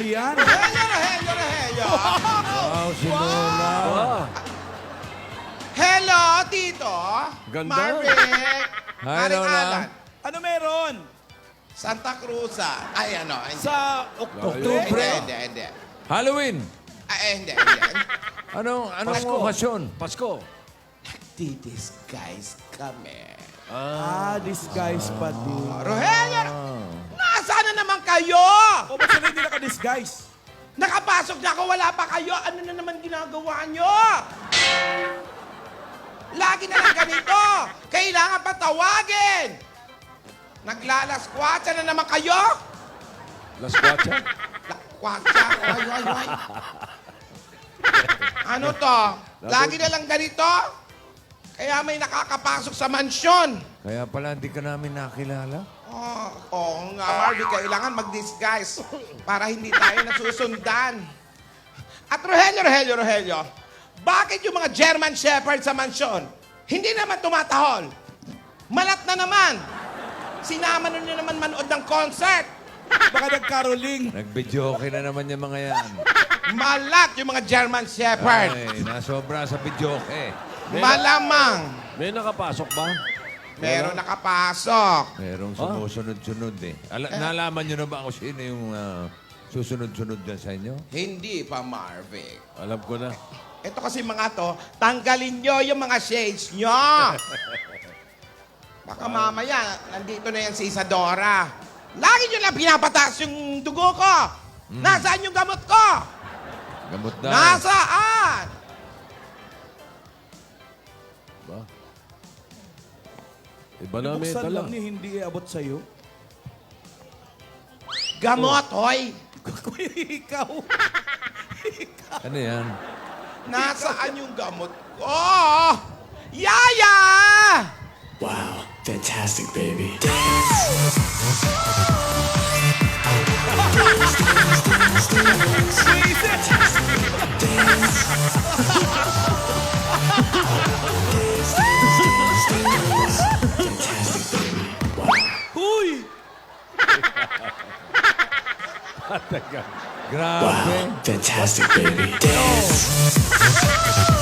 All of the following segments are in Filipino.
Victorian. Rogelio, Rogelio, Rogelio. Wow, si Lola. Hello, Tito. Ganda. Marvick. Hi, Lola. Alan. Ano meron? Santa Cruza. Ay, ano. Hindi. Sa Oktubre. Hindi, hindi, hindi. Halloween. Ay, eh, hindi, hindi. Anong, anong Pasko. okasyon? Pasko. Disguise kami. Ah, disguise pa din. Rogelio, nasaan na naman kayo? O, ba't sila hindi naka-disguise? Nakapasok na ako, wala pa kayo. Ano na naman ginagawa nyo? Lagi na lang ganito. Kailangan patawagin. Naglalaskwatsa na naman kayo? Las Cuatcha. Lakwatsa. Ay, ay, ay. Ano to? Lagi na lang ganito? Kaya may nakakapasok sa mansyon. Kaya pala hindi ka namin nakilala. Oh, oo nga, Marvin. Kailangan mag-disguise para hindi tayo nasusundan. At Rogelio, Rogelio, Rogelio, bakit yung mga German Shepherd sa mansyon hindi naman tumatahol? Malat na naman. Sinama na nyo naman manood ng concert. Baka nag-caroling. Nag-videoke na naman yung mga yan. Malat yung mga German Shepherd. Ay, nasobra sa videoke. Malamang. May nakapasok ba? Meron nakapasok. Merong sumusunod-sunod eh. Ala- nalaman nyo na ba kung sino yung ah, susunod-sunod dyan sa inyo? Hindi pa, Marvin. Alam ko na. Ito kasi mga to, tanggalin nyo yung mga shades nyo. Baka mamaya, nandito na yan si Isadora. Lagi nyo lang pinapataas yung dugo ko. Nasaan yung gamot ko? Gamot na. Nasaan? Iba na may Buksan dala. lang ni hindi abot sa'yo. Gamot, hoy. Kuya, ikaw. Ano yan? Nasaan yung gamot ko? Yaya! Wow, fantastic, baby. Fantastic, Grabe. Wow, fantastic, baby. Dance.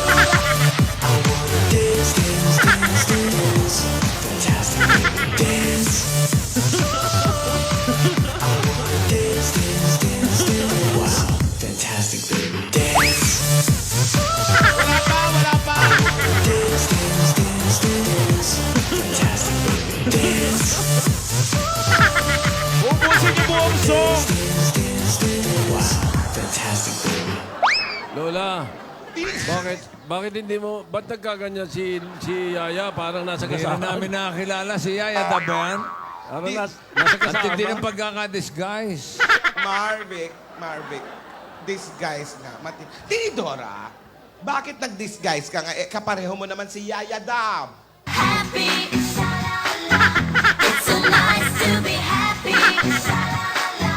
bakit bakit hindi mo, ba't nagkaganyan si, si Yaya? Parang nasa Hindi na kasama. namin nakilala si Yaya Daban. Parang nas, nasa Ang tindi ng kasama. pagkakadisguise. Marvic, Marvic, disguise nga. Mati Tinidora, bakit nag-disguise ka nga? Eh, kapareho mo naman si Yaya Dab. happy. Sha-la-la. It's so nice to be happy. Sha-la-la.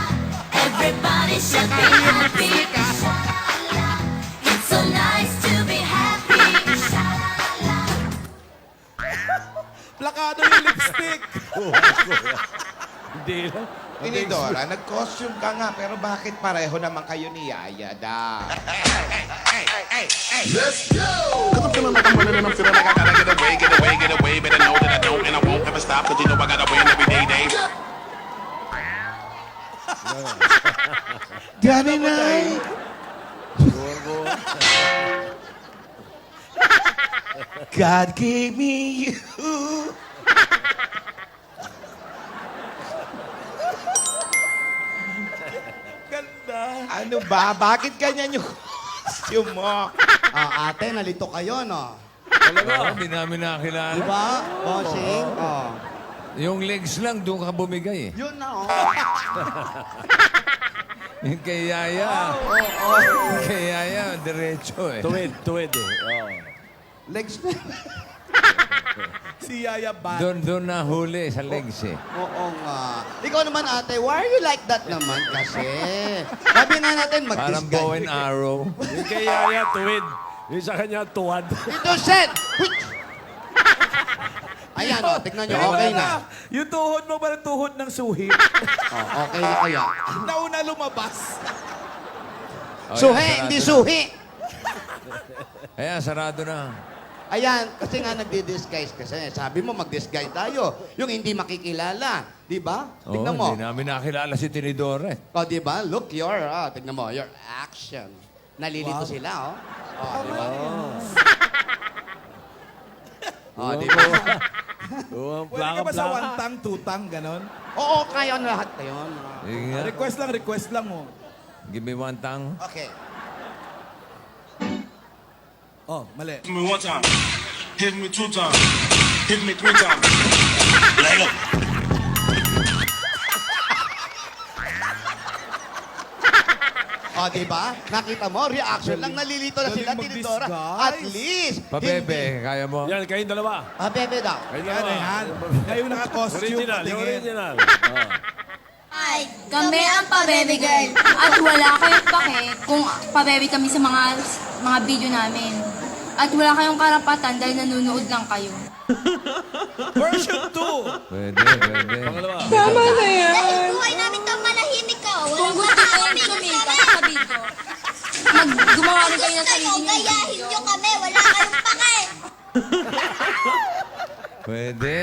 Everybody should be happy. Plakado yung lipstick. Hindi lang. Tinidora, nag-costume ka nga, pero bakit pareho naman kayo ni Yaya Dab? Cause I'm feeling like I'm running and I'm feeling like I gotta get away, get away, get away. Better know that I don't and I won't ever stop. Cause you know I gotta win every day, day. Gani na. God gave me you. Ganda. Ano ba? Bakit ganyan yung costume mo? Ah, ate, nalito kayo, no? Talaga? Hindi namin nakilala. Di ba, bossing? Oh. Yung legs lang, doon ka bumigay eh. Yun na, oh. Yung kay Yaya. oh, oh. Yung kay Yaya, diretso eh. Tuwid, tuwid eh. Oh. Legs na. Si Yaya Bat. Doon, doon nahuli sa legs eh. Oo nga. Ikaw naman, ate, why are you like that naman? Kasi, sabi nga natin, Parang bow and mag-disguise. arrow. Yung kay Yaya, tuwid. Yung sa kanya, tuwad. Ito, Seth! Ayan, o, tignan nyo, okay na. Yung tuhod mo parang tuhod ng suhi. Oh, okay na kaya. Nauna lumabas. Oh, Suhi, yan, hindi suhi. Ayan, sarado na. Ayan, kasi nga nagdi-disguise kasi. Sabi mo, mag-disguise tayo. Yung hindi makikilala. Di ba? Tignan mo. Hindi namin nakilala si Tinidore. O, di ba? Look your, ah, tignan mo, your action. Nalilito sila, oh. Oh, di ba? Oh, di ba? Oh, Pwede ka ba sa plaka-plaka. one tang, two tang, ganon? Oo, kaya na lahat na yun. Sige nga. Request lang, request lang mo. Give me one tang. Okay. Oh, mali. Hit me one time. Hit me two times. Hit me three times. Leg up. O, di ba? Nakita mo, reaction lang. Nalilito na sila, Tinidora. mag-disguise. At least. Pabebe, kaya mo? Yan, kayong dalawa. Ah, bebe daw. Kayong Yan, dalawa. yan. Ngayong naka-costume, Original, yung patingin. original. Ay, kami ang pa-baby girl. At wala kayong pake kung pa-baby kami sa mga mga video namin. At wala kayong karapatan dahil nanonood lang kayo. Version 2. Pwede, pwede. Pangalawa. Dahil buhay namin to manahimik ko. Kung gusto ko sumikat sa video, mag gumawa rin kayo ng sarili niyo. Gayahin nyo kami, wala kayong pake. Pwede.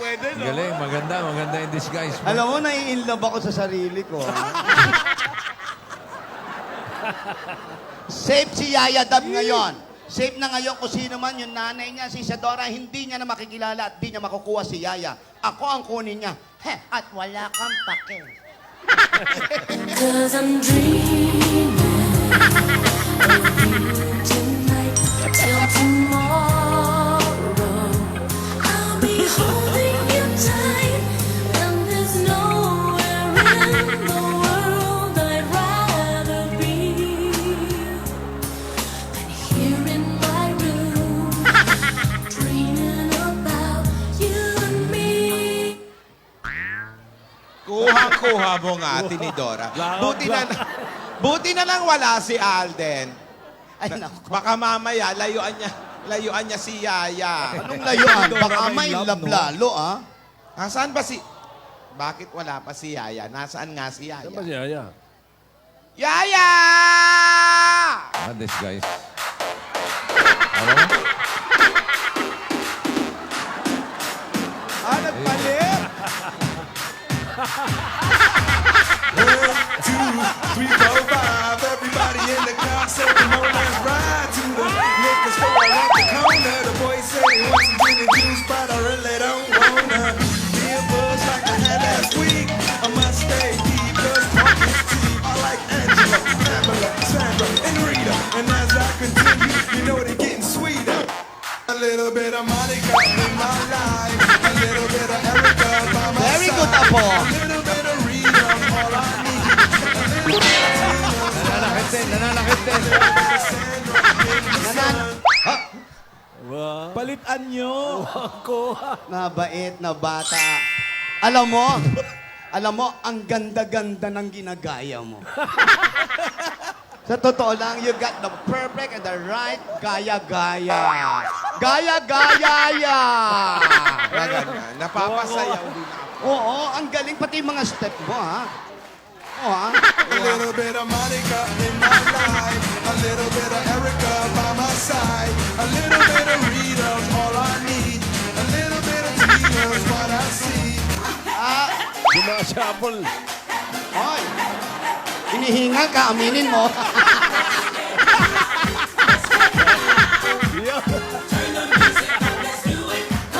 Pwede, no? Galing, maganda, maganda yung disguise mo. Alam mo, nai-inlove ako sa sarili ko. Safe si Yaya Dab ngayon. Safe na ngayon kung sino man yung nanay niya, si Isadora, hindi niya na makikilala at di niya makukuha si Yaya. Ako ang kunin niya. Heh, at wala kang pake. Cause I'm dreaming Kuha-kuha mo nga, Tinidora. Buti na, buti na lang wala si Alden. Ay, naku. Baka mamaya, layuan niya, layuan niya si Yaya. Anong layuan? Baka may love, no? lablalo, ah. Nasaan ba si... Bakit wala pa si Yaya? Nasaan nga si Yaya? Saan ba siya? Yaya? Yaya! Ah, disguise. Alam mo? Let's ride to the liquor store around the corner. The boy said he wants some gin and juice, but I really don't wanna be a buzz like I had last week. I must stay deep, cause cheap. I like Angela, Pamela, Sandra, and Rita. And as I continue, you know they're getting sweeter. A little bit of Monica in my life. A little bit of Erica by my Very side. good, Apo. A little bit of Rita, all I need. Nananakit din, nananakit din. Wow. Palitan nyo. Nabait na bata. Alam mo, alam mo, ang ganda-ganda ng ginagaya mo. Sa totoo lang, you got the perfect and the right gaya-gaya. Gaya-gaya-ya! Ganyan. Napapasayaw din ako. Oo, ang galing pati yung mga step mo, ha? Oo, ha? A little bit of Monica in my life. A little bit of Erica by my side. A little bit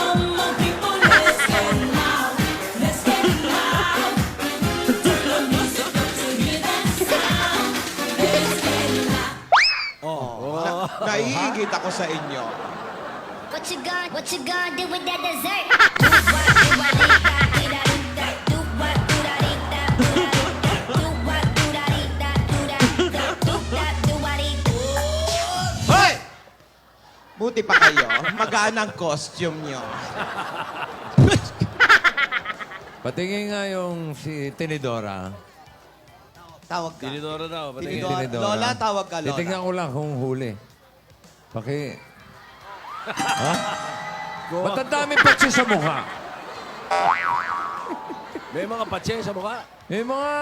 hear that sound. Let's get loud. Naiigit ako sa inyo. What you gonna, what you gonna do with that dessert? Buti pa kayo. Magaan ang costume nyo. Patingin nga yung si Tinidora. Tawag ka. Tinidora daw. patingin. Tinidora. Tinidora. Lola, tawag ka, Lola. Titignan ko lang kung huli. Paki... ko. Ba't ang dami patsi sa mukha? May mga patsi sa mukha? May mga...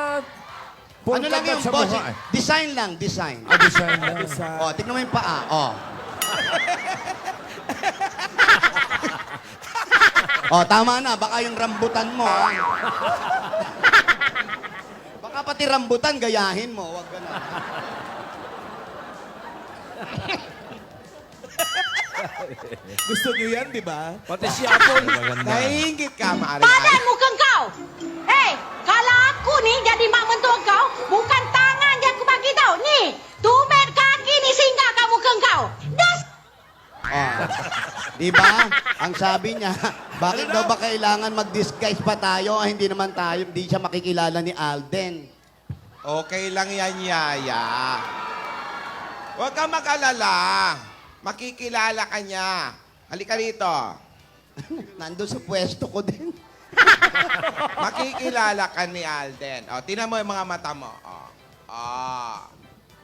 Ano lang yung sa boss? mukha, eh. Design lang, design. Ah, design na. Oh, tignan mo yung paa. Oh. oh, tama na. Baka yung rambutan mo. ah. Baka pati rambutan, gayahin mo. Huwag ganun. Gusto niyo yan, di ba? Pati si Apple. Maganda. Naiingit ka, Mari. Badan muka kau. Hei, kalau aku ni jadi mak mentua kau, bukan tangan je aku bagi tau. Ni, tumit kaki ni singgah kat muka Oh. Di ba? Ang sabi niya, bakit daw ba kailangan mag-disguise pa tayo? Ah, hindi naman tayo, hindi siya makikilala ni Alden. Okay lang yan, Yaya. Huwag kang mag-alala. Makikilala ka niya. Halika rito. Nandun sa pwesto ko din. Makikilala ka ni Alden. O, tinan mo yung mga mata mo. O. O.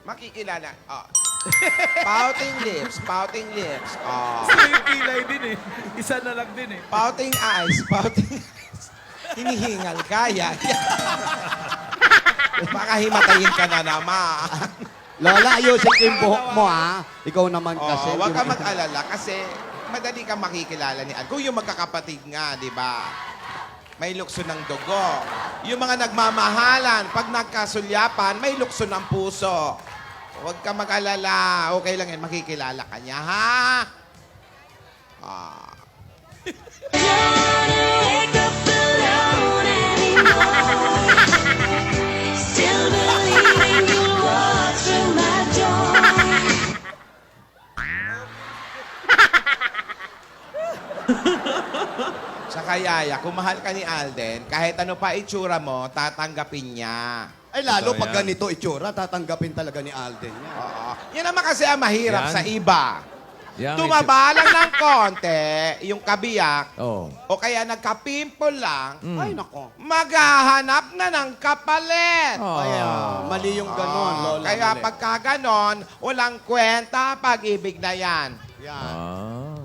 Makikilala. O. Pouting lips, pouting lips. O. Gusto yung kilay din eh. Isa na lang din eh. Pouting eyes, pouting eyes. Hinihingal ka, Yaya. Baka himatayin ka na naman. Lola, ayusin ko yung buhok mo, ha? Ikaw naman kasi. Oh, huwag ka mag-alala kasi madali kang makikilala ni Al. Kung yung magkakapatid nga, di ba? May lukso ng dugo. Yung mga nagmamahalan, pag nagkasulyapan, may lukso ng puso. Huwag ka mag-alala. Okay lang yan, makikilala ka niya, ha? Ah. Wake up alone anymore. Still believing you'll walk through my door. Tsaka yaya, kung mahal ka ni Alden, kahit ano pa itsura mo, tatanggapin niya. Ay, lalo Totoo pag yan. ganito itsura, tatanggapin talaga ni Alden yan. Oo. Yan naman kasi ang mahirap Yan. sa iba. Yan, Tumaba lang ng konti, yung kabiyak, Oh. o kaya nagka-pimple lang, Mm. Ay, nako. maghahanap na ng kapalit. Oh. Ay, ah, mali yung ganon, Oh, Lola. kaya mali. pagka ganon, walang kwenta pag-ibig na yan. Yan. Ah.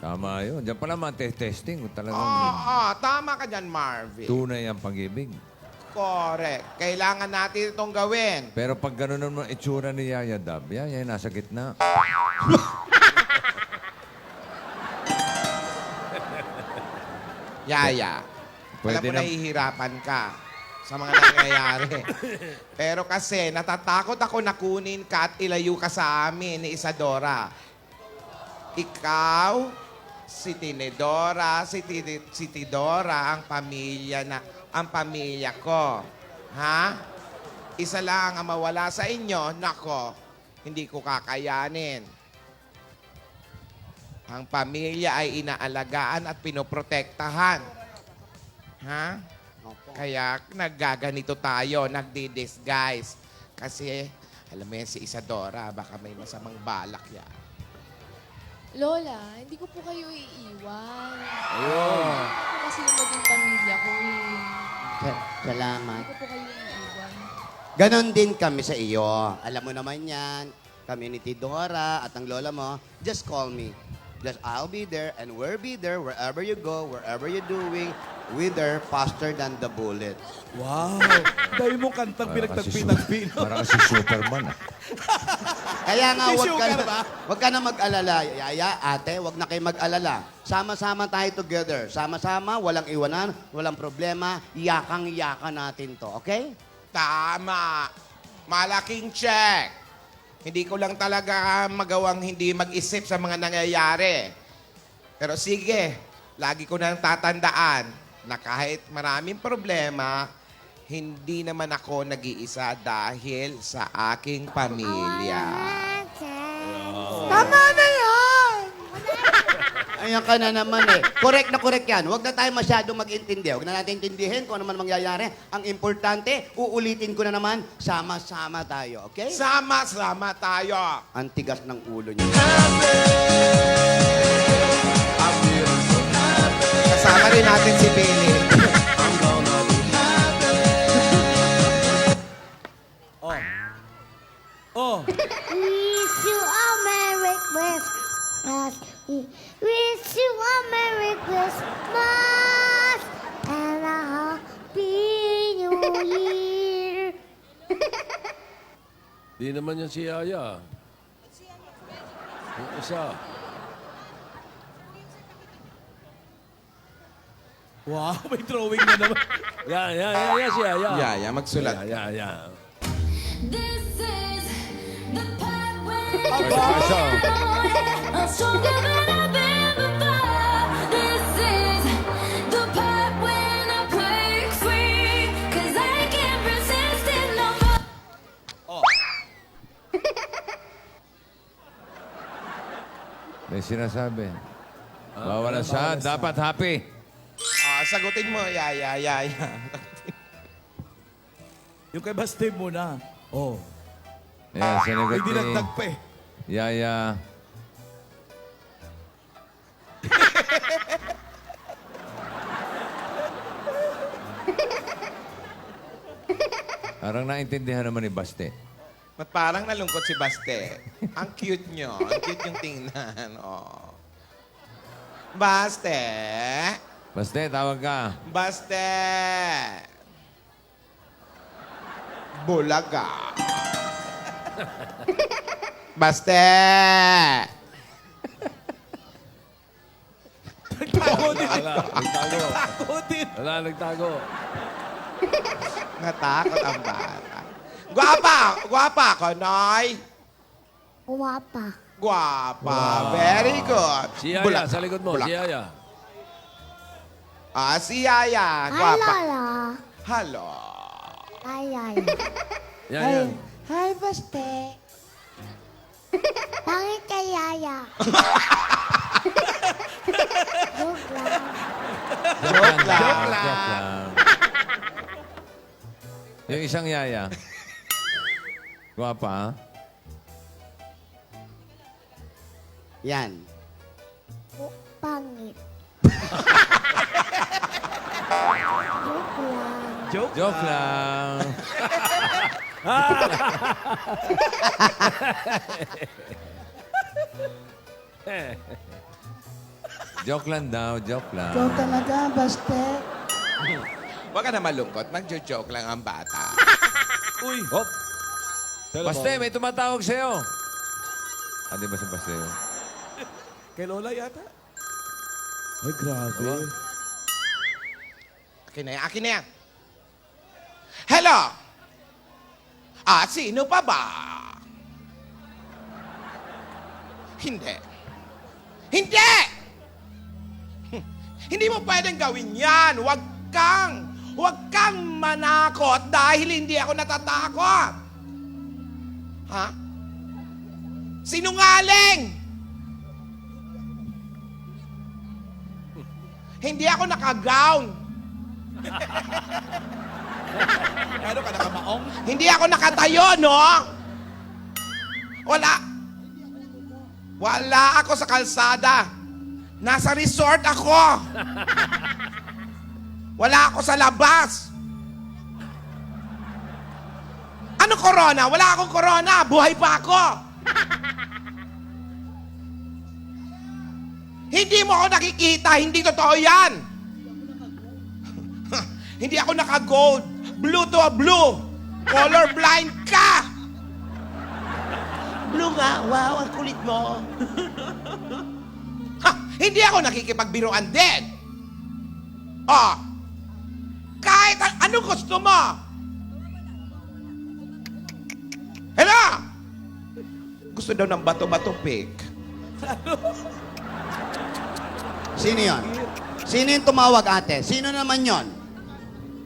Tama yun. Diyan pala testing kung talagang Oo, tama ka dyan, Marvin. tunay ang pag-ibig. Correct. Kailangan natin itong gawin. Pero pag gano'n naman ang itsura ni Yaya Dab, yan, yan, nasa gitna. Yaya, Pwede alam mo na- nahihirapan ka sa mga nangyayari. Pero kasi natatakot ako na kunin ka at ilayo ka sa amin ni Isadora. Ikaw, si Tinedora, si, Titi, si Tidora, ang pamilya na ang pamilya ko. Ha? Isa lang ang mawala sa inyo, nako, hindi ko kakayanin. Ang pamilya ay inaalagaan at pinoprotektahan. Ha? Kaya naggaganito tayo, nagdi-disguise. Kasi, alam mo yan, si Isadora, baka may masamang balak yan. Lola, hindi ko po kayo iiwan. Ayun. Kasi yung maging pamilya ko eh. Sa- Salamat. Ganon din kami sa iyo. Alam mo naman yan, community Dora at ang lola mo, just call me. Just I'll be there and we'll be there wherever you go, wherever you're doing. We're there faster than the bullet. Wow. Dahil mo kantang Para kasi, su- pinagtagpinag-pino. para kasi Superman. Ah. Kaya nga, May wag ka, sugar na, ba? wag ka na mag-alala. Yaya, ate, wag na kayo mag-alala. Sama-sama tayo together. Sama-sama, walang iwanan, walang problema. Yakang-yaka natin to, okay? Tama. Malaking check. Hindi ko lang talaga magawang hindi mag-isip sa mga nangyayari. Pero sige, lagi ko nang tatandaan na kahit maraming problema, hindi naman ako nag-iisa dahil sa aking pamilya. Tama na yan! Ayan ka na naman eh. Correct na correct yan. Huwag na tayo masyadong mag-intindi. Huwag na natin intindihin kung ano man mangyayari. Ang importante, uulitin ko na naman, sama-sama tayo, okay? Sama-sama tayo. Ang tigas ng ulo niyo. Kasama Babayarin natin si Philip. Oh. Oh. Wish you a Merry Christmas. Wish you a Merry Christmas and a Happy New Year. Di naman yan si Yaya. Yung isa. Wow, may drawing na naman. Yan, yan, yan, yan si Yaya. Yaya, magsulat. Yan, yan, yan. This is the part where First person. I'm stronger than I've been before. This is the part when I break free. 'Cause I can't resist it no more. May sinasabi. Bawal siya. Dapat happy. Ah, sagutin mo, Yaya, Yaya. Yung kay Baste muna. Oh. Ayan, sinagot May dinagdag pa eh. Yaya. Parang naintindihan naman ni Baste. Ba't parang nalungkot si Baste? Ang cute nyo. Ang cute yung tingnan. Oh. Baste! Baste, tawag ka. Baste! Bulaga. Baste! Nagtago din. Wala, nagtago. Nagtago din. Wala, nagtago. Natakot ang bata. Guwapa! Guwapa ko, Noy! Guwapa. Guwapa. Very good. Si Yaya, Bulaga. sa likod mo, Bulaga. si Yaya. Ah, si Yaya. Guwapa. Lola. Hello. Ay, ay. Yan, yan. Hi, Baste. Pangit kay Yaya. Joke lang. Joke lang. Joke lang. Joke lang. Yung isang Yaya. Guwapa, ha? Yan. Pangit. Joke lang. Joke. Lang. joke lang daw, joke lang. Ikaw talaga, Baste. Huwag ka na malungkot. Magjo-joke lang ang bata. Uy. Hop. Baste, may tumatawag sa'yo. Ah, di ba si Baste yun? Kay Lola yata. Ay, grabe. Akin na yan. Akin na yan. Hello? Ah, sino pa ba? Hindi. Hindi! Hmm. Hindi mo pwedeng gawin yan. Huwag kang, huwag kang manakot dahil hindi ako natatakot. Ha? Sinungaling! Hindi ako naka-gown. Ano ka nakamaong? Hindi ako nakatayo, no? Wala. Wala ako sa kalsada. Nasa resort ako. Wala ako sa labas. Ano corona? Wala akong corona. Buhay pa ako. Hindi mo ako nakikita. Hindi totoo yan. Hindi ako naka-gold. Blue to a blue. Color blind ka. Blue nga. Wow, ang kulit mo. ha, hindi ako nakikipagbiruan din. Oh. Kahit an- anong gusto mo. Hello? Gusto daw ng bato-bato pick. Sino yon? Sino yung tumawag, ate? Sino naman yon?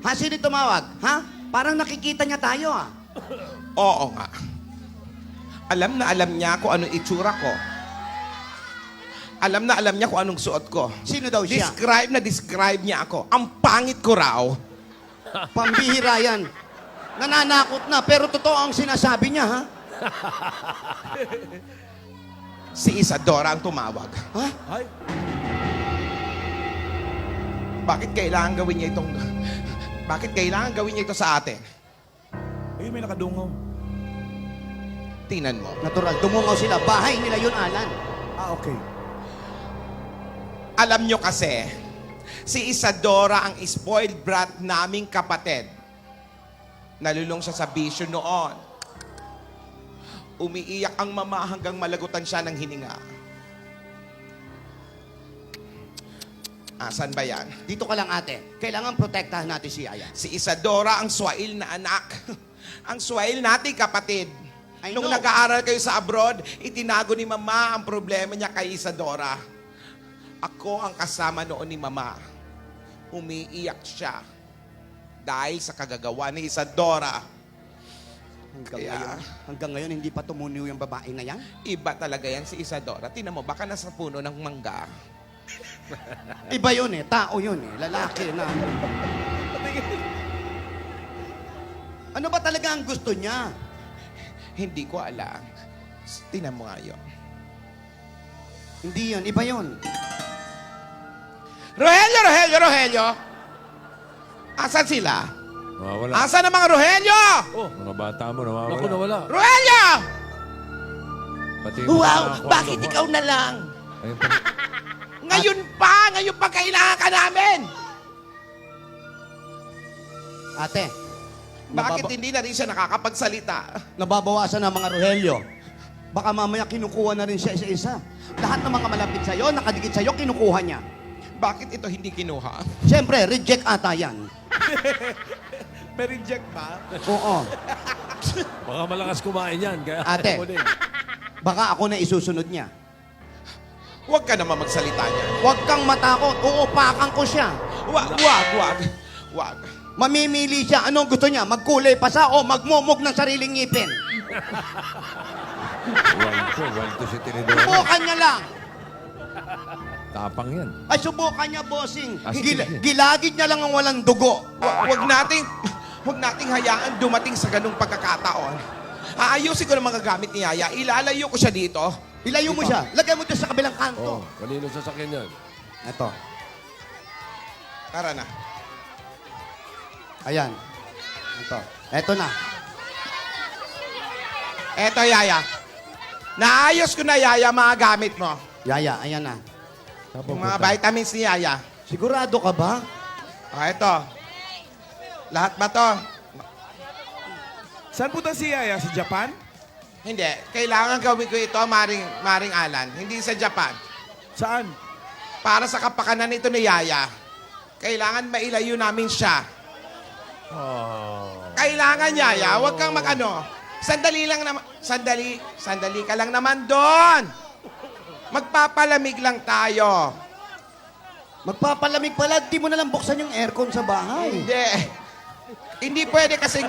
Ha? Sino tumawag? Ha? Parang nakikita niya tayo, ah. Oo nga. Alam na alam niya kung anong itsura ko. Alam na alam niya kung anong suot ko. Sino daw siya? Describe na describe niya ako. Ang pangit ko raw. Pambihira yan. Nananakot na, pero totoo ang sinasabi niya, ha? Si Isadora ang tumawag. Ha? Ay. Bakit kailangan gawin niya itong... Bakit kailangan gawin niya ito sa atin? Ayun, may nakadungaw. Tingnan mo. Natural, tumungaw sila. Bahay nila yun, Alan. Ah, okay. Alam nyo kasi, si Isadora ang spoiled brat naming kapatid. Nalulong siya sa bisyo noon. Umiiyak ang mama hanggang malagutan siya ng hininga. Asan ba yan? Dito ka lang ate. Kailangan protektahan natin si Yaya. Si Isadora ang swail na anak. ang swail natin kapatid. I Nung know. nag-aaral kayo sa abroad, itinago ni mama ang problema niya kay Isadora. Ako ang kasama noon ni mama. Umiiyak siya dahil sa kagagawa ni Isadora. Hanggang Kaya- ngayon, hanggang ngayon hindi pa tumunew yung babae na yan. Iba talaga yan si Isadora. Tinan mo, baka nasa puno ng mangga. Iba yun eh, tao yun eh, lalaki na. Ano ba talaga ang gusto niya? Hindi ko alam. Tinan mo nga yun. Hindi yun, iba yun. Rogelio, Rogelio, Rogelio! Asan sila? Nawawala. Asan ang mga Rogelio? Oh, mga bata mo, nawawala. Naku, nawala. Rogelio! Pati yung mga Wow! kwarto Bakit ikaw na lang? Ayun pa. Ngayon pa! Ngayon pa kailangan ka namin! Ate, Bakit nababa- hindi na rin siya nakakapagsalita? nababawasan ng mga Rogelio. Baka mamaya kinukuha na rin siya isa-isa. Lahat ng mga malapit sa'yo, nakadikit sa'yo, kinukuha niya. Bakit ito hindi kinuha? Siyempre, reject ata yan. May reject pa? Oo. Baka malakas kumain yan. Kaya Ate. Baka ako na isusunod niya. Huwag ka naman magsalita niya. Huwag kang matakot, uupakan ko siya. Wag, wag, wag. Wag. Mamimili siya. Anong gusto niya? Magkulay pa sa o magmumog ng sariling ngipin? Walto, walto si Tinidora. Subukan niya lang. Tapang yan. Ay, subukan niya, bossing. Ah, sige, Gila- sige. gilagid niya lang ang walang dugo. Wa- Wag nating, wag nating hayaan dumating sa ganung pagkakataon. Aayusin ko ng mga gamit ni Yaya. Ilalayo ko siya dito. Ilayo mo siya. Lagay mo doon sa kabilang Oh, kanto. kanino sasakyan yan? Ito. Tara na. Ayan. Ito. Ito na. Eto, Yaya. Naayos ko na, Yaya, mga gamit mo. Yaya, ayan na. Yung mga vitamins ni Yaya. Sigurado ka ba? Ah, ito. Lahat ba to? Saan punta si Yaya? Sa Japan? Hindi. Kailangan gawin ko ito, Maring, Maring Alan. Hindi sa Japan. Saan? Para sa kapakanan nito ni Yaya. Kailangan mailayo namin siya. Kailangan, Yaya. Huwag kang mag-ano. Sandali lang naman. Sandali. Sandali ka lang naman doon. Magpapalamig lang tayo. Magpapalamig pala, di mo na lang buksan yung aircon sa bahay. Hindi. Hindi pwede kasi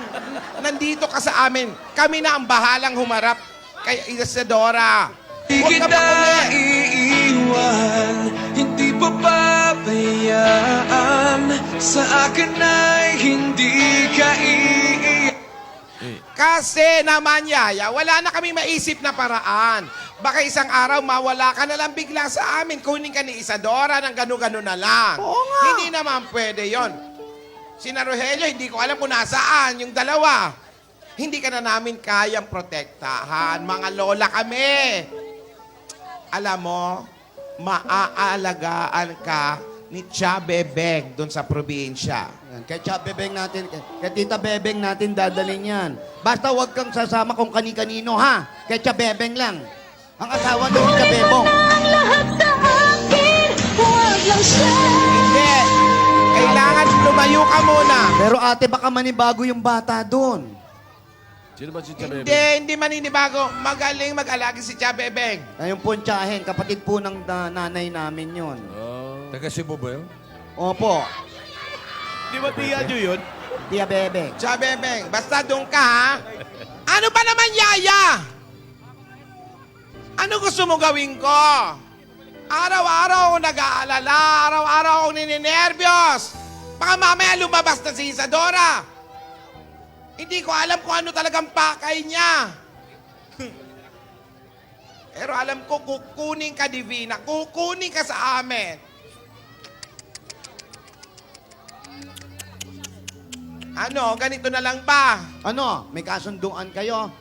nandito ka sa amin. Kami na ang bahalang humarap kay Isadora. Huwag ka makulit. iiwan Hindi pa pabayaan Sa akin ay hindi ka iiwan Kasi naman, Yaya, wala na kami maisip na paraan. Baka isang araw mawala ka na lang bigla sa amin. Kunin ka ni Isadora ng gano-gano na lang. Oo nga. Hindi naman pwede yon. Si Rogelio, hindi ko alam kung nasaan yung dalawa. Hindi ka na namin kayang protektahan. Mga lola kami. Alam mo, maaalagaan ka ni Cha Bebeng doon sa probinsya. Yan, Kay Cha Bebeng natin, kay, kay Tita Bebeng natin dadalhin yan. Basta huwag kang sasama kung kani-kanino, ha? Kay Cha Bebeng lang. Ang asawa ni Cha Bebong. Ang lahat sa akin, huwag lang siya. Hindi. Kailangan lumayo ka muna. Pero ate, baka manibago yung bata doon. Sino ba si Chabebe? Hindi, hindi maninibago. Magaling mag-alagi si Cha Bebeng. Ay, yung puntsahin, kapatid po ng na- nanay namin yon. Oh. Taga Cebu ba yun? Opo, Di ba tiya nyo yun? Tia Bebeng. Cha Bebeng, basta doon ka, ha? Ano ba naman, Yaya? Ano gusto mo gawin ko? Araw-araw ako nag-aalala. Araw-araw ako nininervyos. Baka mamaya lumabas na si Isadora. Hindi ko alam kung ano talagang pakay niya. Pero alam ko, kukunin ka, Divina. Kukunin ka sa amin. Ano, ganito na lang ba? Ano, may kasunduan kayo?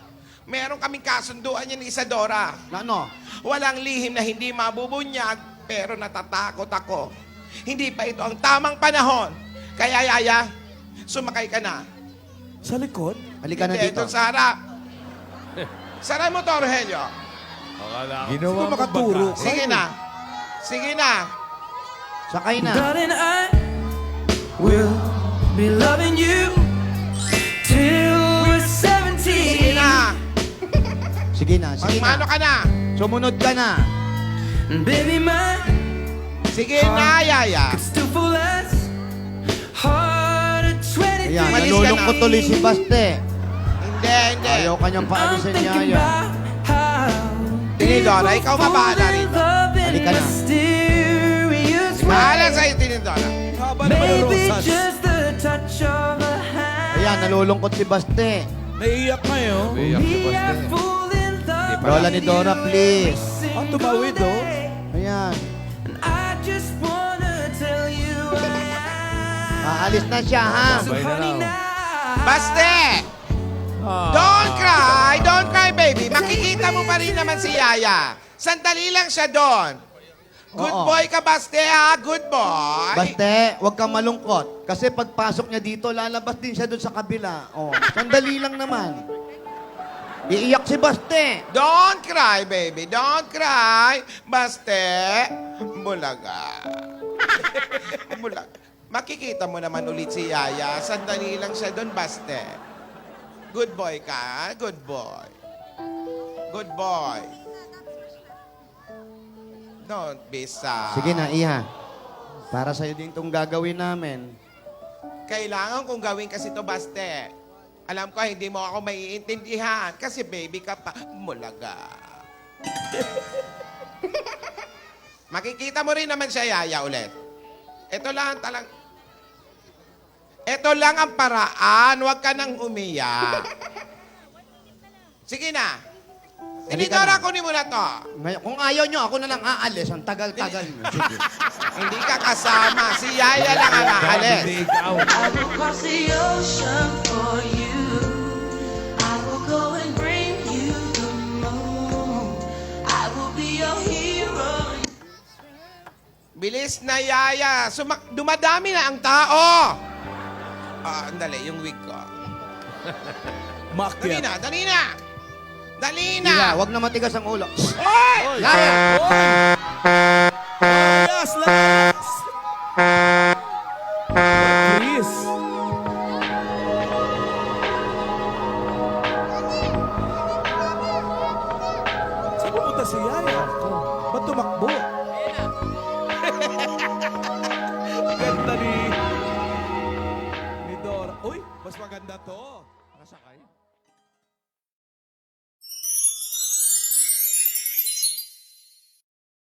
Meron kaming kasunduan niya ni Isadora. Na ano? Walang lihim na hindi mabubunyag, pero natatakot ako. Hindi pa ito ang tamang panahon. Kaya, Yaya, sumakay ka na. Sa likod? Halika na Hindi, dito. doon sa harap. Sara mo to, Rogelio. Ginawa mo makaturo. baga. Sige na. Sige na. Sakay na. Darling, I will be loving you till we're 17. Sige na. Sige na, sige Magmano na. ka na. Sumunod ka na. And baby, my Sige na, Yaya. could still fall 23. Ayan, Umalis ka na. tuloy si Baste. Hindi, hindi. Ayaw kanyang I'm paalisin niya thinking yan. about how Tinidora, ikaw mabahala rin. love and Halika na. Bahala sa'yo, Tinidora. Haba naman ng Maybe rosas. just the touch of a hand. Ayan, nalulungkot si Baste. Naiiyak ngayon. Iyak si Baste. Lola ni Dora, please. Ah, tumawid, oh. Ayan. Aalis na siya, ha? Sabay na. Baste! Don't cry! Don't cry, baby. Makikita mo pa rin naman si Yaya. Sandali lang siya doon. Good Oo. boy ka, Baste, ha? Good boy. Baste, huwag kang malungkot. Kasi pagpasok niya dito, lalabas din siya doon sa kabila. Oh, sandali lang naman. Iiyak si Baste. Don't cry, baby. Don't cry. Baste. Bulaga. Bulaga. Makikita mo naman ulit si Yaya. Sandali lang siya doon, Baste. Good boy ka? Good boy. Good boy. Don't be sad. Sige na, Iha. Para sa'yo din itong gagawin namin. Kailangan kong gawin kasi to Baste. Alam ko, hindi mo ako maiintindihan kasi baby ka pa. Mulaga. Makikita mo rin naman siya, Yaya, ulit. Ito lang talang... Ito lang ang paraan. Huwag ka nang umiyak. Sige na. Tinidora, na. kunin mo na to. May- Kung ayaw nyo, ako na lang aalis. Ang tagal-tagal nyo. Sige. Hindi ka kasama. Si Yaya lang ang aalis. I will cross the ocean for you. I will go and bring you the moon. I will be your hero. Bilis na, Yaya. Sumak dumadami na ang tao. Ah, andali, yung wig ko. Dali Makyat. na, dali na. Dali na. huwag na matigas ang ulo. Hoy! Yaya! Layas!